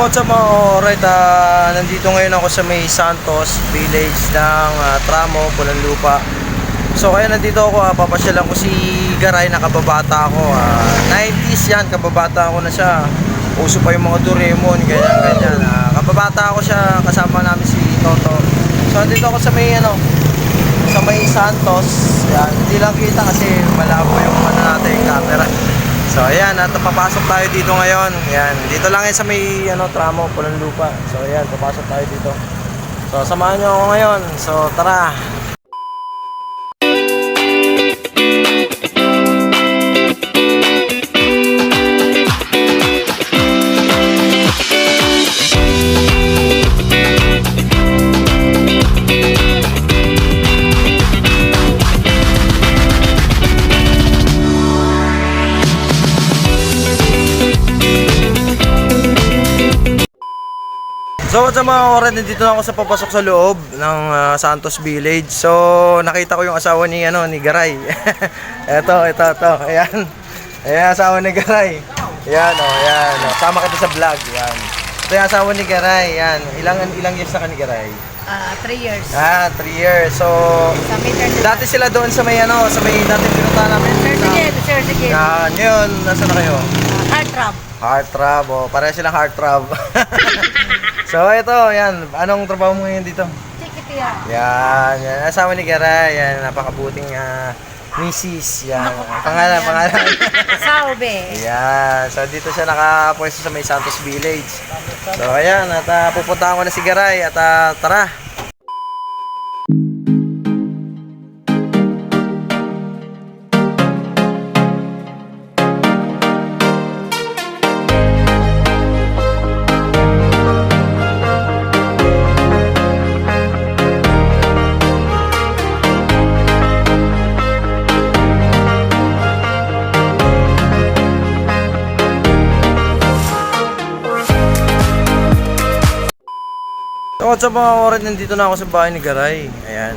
So what's up mga alright, ah, nandito ngayon ako sa may Santos Village ng ah, Tramo, Pulanlupa So kaya nandito ako, uh, papasyalan ko si Garay na kababata ako ah, 90s yan, kababata ako na siya. Uso pa yung mga Doraemon, ganyan ganyan. Ah, Kababata ako siya, kasama namin si Toto. So nandito ako sa may ano, sa may Santos. Yan, hindi lang kita kasi malabo yung ano natin, camera So ayan, at papasok tayo dito ngayon. Ayan, dito lang yan sa may ano, tramo, pulang lupa. So ayan, papasok tayo dito. So samahan niyo ako ngayon. So tara. So what's up mga oras, nandito na ako sa papasok sa loob ng ah, Santos Village. So nakita ko yung asawa ni ano ni Garay. eto, eto, eto. Ayan. Ayan asawa ni Garay. Ayan oh, ayan. Oh. Sama kita sa vlog. Ayan. Ito yung asawa ni Garay. Ayan. Ilang ilang years na ka ni Garay? Ah, three years. Ah, 3 years. So Sa dati sila doon sa may ano, sa may dati pinunta namin. Sir, sa- sige, sir, sige. Yan, ngayon, nasa na kayo? Ah, hard trap. Heart throb, oh. Pareho silang heart throb. so, ito, yan. Anong trabaho mo ngayon dito? Tikit yan. Yan. Asawa ni Gara, yan. Napakabuting uh, misis. Yan. Pangalan, pangalan. Saube. yan. So, dito siya nakapwesto sa may Santos Village. So, ayan. At uh, pupuntahan ko na si Garay. At ah, tara. What's up mga oras? Nandito na ako sa bahay ni Garay. Ayan.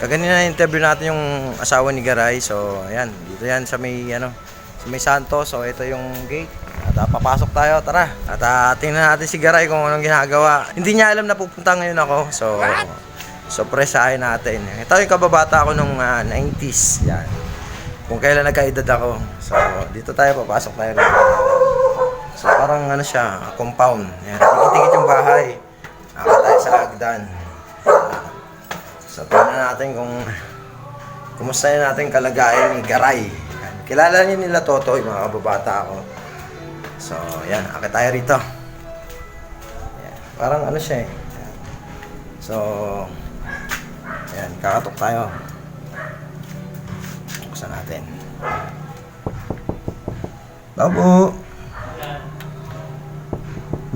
Kaganina na interview natin yung asawa ni Garay. So, ayan. Dito yan sa may, ano, sa may Santos. So, ito yung gate. At ah, papasok tayo. Tara. At ah, tingnan natin si Garay kung anong ginagawa. Hindi niya alam na pupunta ngayon ako. So, surpresahin natin. Ito yung kababata ako nung ah, 90s. Yan. Kung kailan nagkaedad ako. So, dito tayo. Papasok tayo. Rito. So, parang ano siya, compound. Yan. Tingit-tingit yung bahay. Hagdan. So, tingnan natin kung kumusta na natin kalagayan ni Garay. Kilala niyo nila Toto, yung mga kababata ako. So, yan. Akit tayo rito. Yan. Parang ano siya eh. So, yan. Kakatok tayo. Buksan natin. Babo.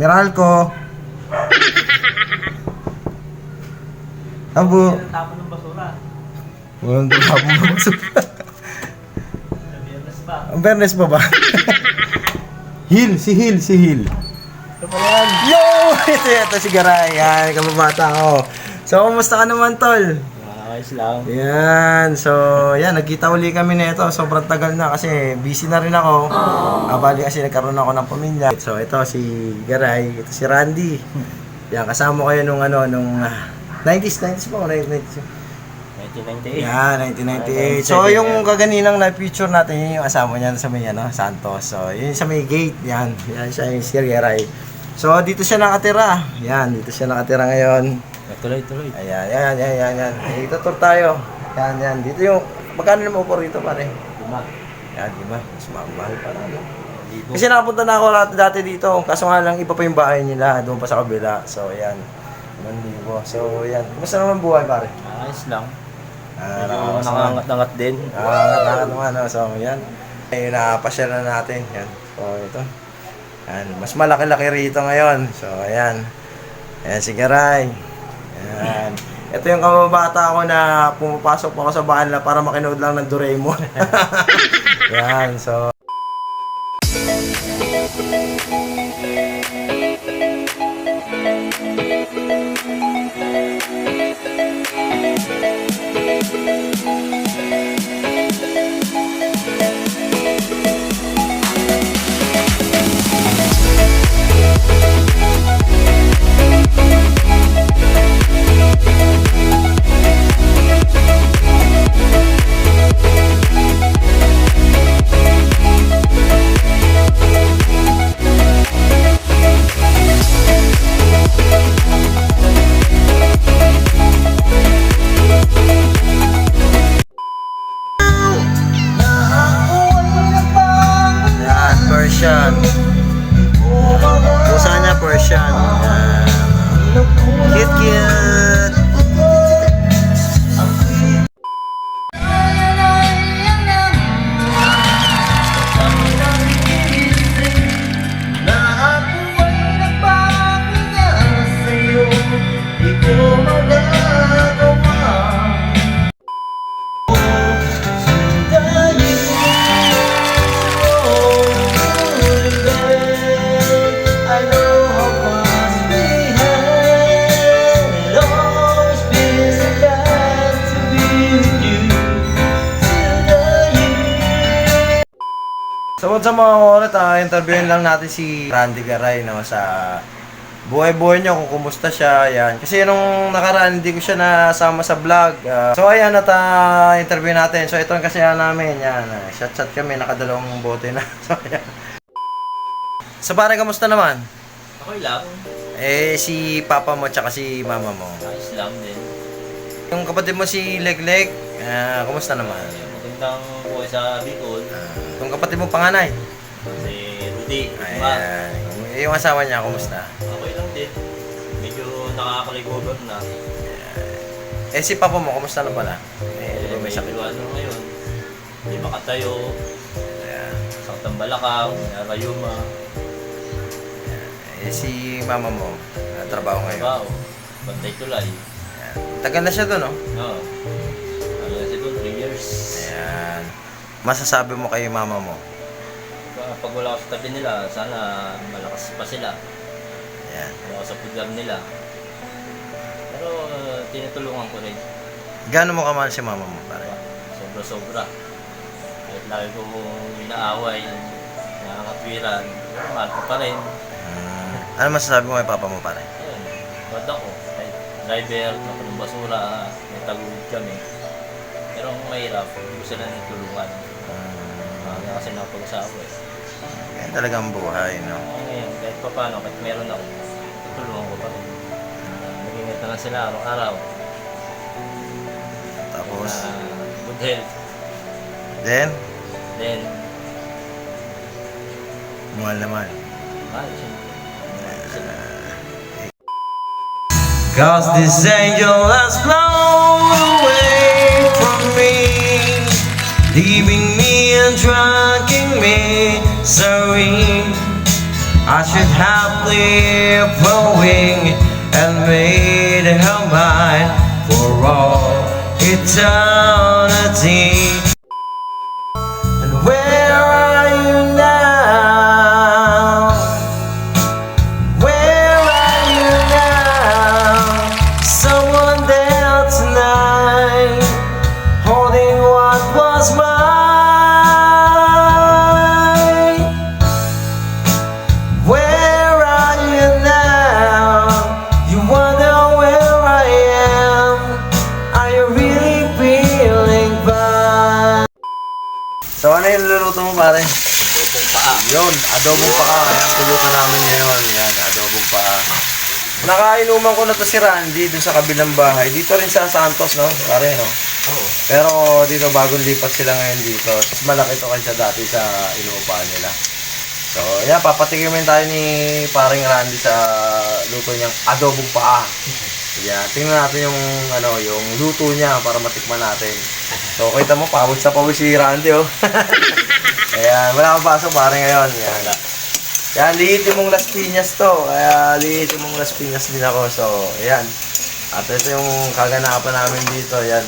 Meralco. Abo. Tapon ng basura. Walang tapon ng basura. Sa biyernes ba? Ang Bernes pa ba? Hill, si Hill, si Hill. Ito pala yan. Yo! Ito, ito si Garay. Yan, kababata ko. So, kumusta ka naman, tol? Ayos lang. Yan, so, yan, nagkita uli kami nito. Sobrang tagal na kasi busy na rin ako. Ah, bali kasi nagkaroon ako ng pamilya. So, ito si Garay, ito si Randy. Yan, kasama ko kayo nung ano, nung ah, 90s, 90s pa o 90s? 1998. Yan, 1998. So, yung kaganinang na picture natin, yun yung asawa niya sa may ano, Santos. So, yun sa may gate, yan. Yan siya yung si Garay. So, dito siya nakatira. Yan, dito siya nakatira ngayon. Tuloy, tuloy. Ayan, yan, yan, yan, yan. Dito tour tayo. Yan, yan. Dito yung, magkano naman upo rito pare? Lima. Yan, di ba? Mas mahal pa na. Kasi nakapunta na ako dati, dati dito. Kaso nga lang, iba pa yung bahay nila. Doon pa sa kabila. So, yan. Mandibo. So, yan. Kumusta naman buhay, pare? Ayos lang. Ah, Medyo naman. nangangat-nangat din. Ah, nakaka naman. no? So, yan. Ay, napasyal na natin. Yan. So, ito. Yan. Mas malaki-laki rito ngayon. So, ayan. Ayan si Garay. Yan. Ito yung kababata ko na pumapasok pa ako sa bahay nila para makinood lang ng Doraemon. yan. So orat, ah, interviewin lang natin si Randy Garay no, sa buhay-buhay niya kung kumusta siya, yan. Kasi nung nakaraan, hindi ko siya nasama sa vlog. Ah, so ayan, at ah, interview natin. So ito ang kasiyahan namin, yan. ah, Shot-shot kami, nakadalawang bote na. So ayan. So pare, kamusta naman? Okay lang. Eh, si papa mo tsaka si mama mo. Ayos lang din. Yung kapatid mo si Legleg, ah, kumusta naman? Magandang buhay sa Bicol. Ah, yung kapatid mo panganay? Diba? Ayan. Yung asawa niya, kumusta? Okay lang din. Medyo nakaka-recover na. Eh, si papa mo, kumusta na pala? Eh, di Eh, ba may sakit? ano ngayon. Hindi makatayo. Ayan. Saktan balakang, rayuma. Eh, si mama mo, ah, trabaho ngayon. Trabaho. Bantay tulay. Ayan. Tagal na siya doon, no? Oo. Ano na siguro, 3 years. Ayan. Masasabi mo kay mama mo. Pag wala ako sa tabi nila, sana malakas pa sila. Ayan. Wala sa pudlam nila. Pero uh, tinutulungan ko rin. Gaano mo kamahal si mama mo, pare? Sobra-sobra. Kahit lagi ko inaaway, nakakatwiran, mahal ko pa rin. Hmm. Ano masasabi mo kay papa mo, pare? Ayun, bad ako. Kahit driver, napunong basura, may tagulid kami. Pero ang mahirap, hindi ko sila nitulungan. Hmm. Uh, kasi napag-asawa eh. Yan talaga ang buhay, no? Ngayon, kahit pa paano, kahit meron ako, tutulungan ko pa rin. Nag-ingat na lang sila araw-araw. Tapos, Uh, good health. then, Then, mahal naman. mahal siyempre. Cause this angel has flown away from me, leaving me and dragging me sorry. I should have lived a wing and made her mine for all eternity. Yun, adobong paa. Ayan, tulukan namin ngayon. Yan, adobong paa. Nakainuman ko na to si Randy dun sa kabilang bahay. Dito rin sa Santos, no? Pare, no? Oo. Pero dito, bagong lipat sila ngayon dito. Mas malaki to kaysa dati sa inuupahan nila. So, yan, papatikimin tayo ni paring Randy sa luto niyang adobong paa. Yan, tingnan natin yung, ano, yung luto niya para matikman natin. So, kita mo, pawis sa pawis si Randy, oh. Ayan, wala kang pasok pare ngayon. Yan. Wala. Yan, lihitin mong Las Piñas to. Kaya lihitin mong Las Piñas din ako. So, ayan. At ito yung kaganapan namin dito. Yan.